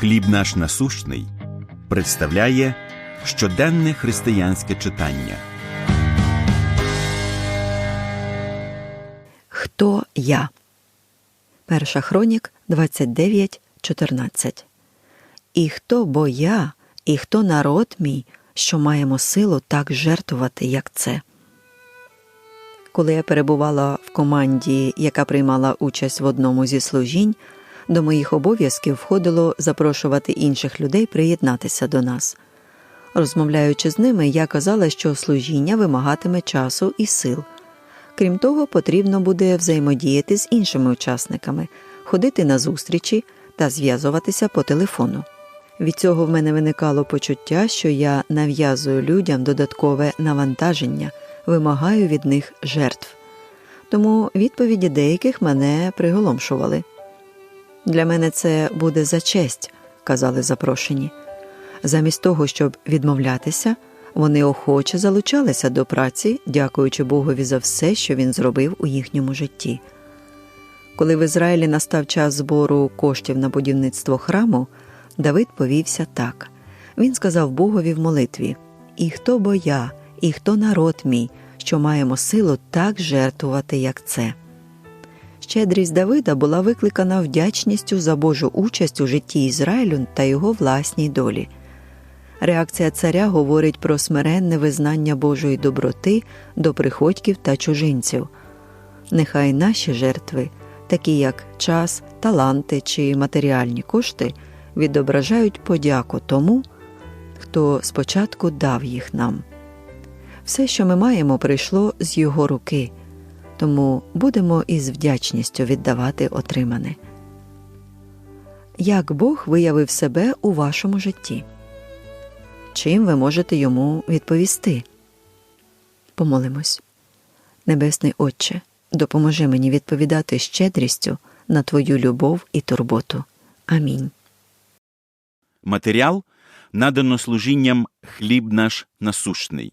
Хліб наш насущний представляє щоденне християнське читання. Хто я? Перша хронік 29.14. І хто бо я, і хто народ мій, що маємо силу так жертвувати, як це. Коли я перебувала в команді, яка приймала участь в одному зі служінь, до моїх обов'язків входило запрошувати інших людей приєднатися до нас. Розмовляючи з ними, я казала, що служіння вимагатиме часу і сил. Крім того, потрібно буде взаємодіяти з іншими учасниками, ходити на зустрічі та зв'язуватися по телефону. Від цього в мене виникало почуття, що я нав'язую людям додаткове навантаження, вимагаю від них жертв. Тому відповіді деяких мене приголомшували. Для мене це буде за честь, казали запрошені. Замість того, щоб відмовлятися, вони охоче залучалися до праці, дякуючи Богові за все, що він зробив у їхньому житті. Коли в Ізраїлі настав час збору коштів на будівництво храму, Давид повівся так. Він сказав Богові в молитві: І хто бо я, і хто народ мій, що маємо силу так жертвувати, як це. Щедрість Давида була викликана вдячністю за Божу участь у житті Ізраїлю та його власній долі. Реакція царя говорить про смиренне визнання Божої доброти до приходьків та чужинців. Нехай наші жертви, такі як час, таланти чи матеріальні кошти, відображають подяку тому, хто спочатку дав їх нам. Все, що ми маємо, прийшло з його руки, тому будемо із вдячністю віддавати отримане. Як Бог виявив себе у вашому житті? Чим ви можете йому відповісти? Помолимось. Небесний Отче, допоможи мені відповідати щедрістю на Твою любов і турботу. Амінь. Матеріал надано служінням Хліб наш насущний.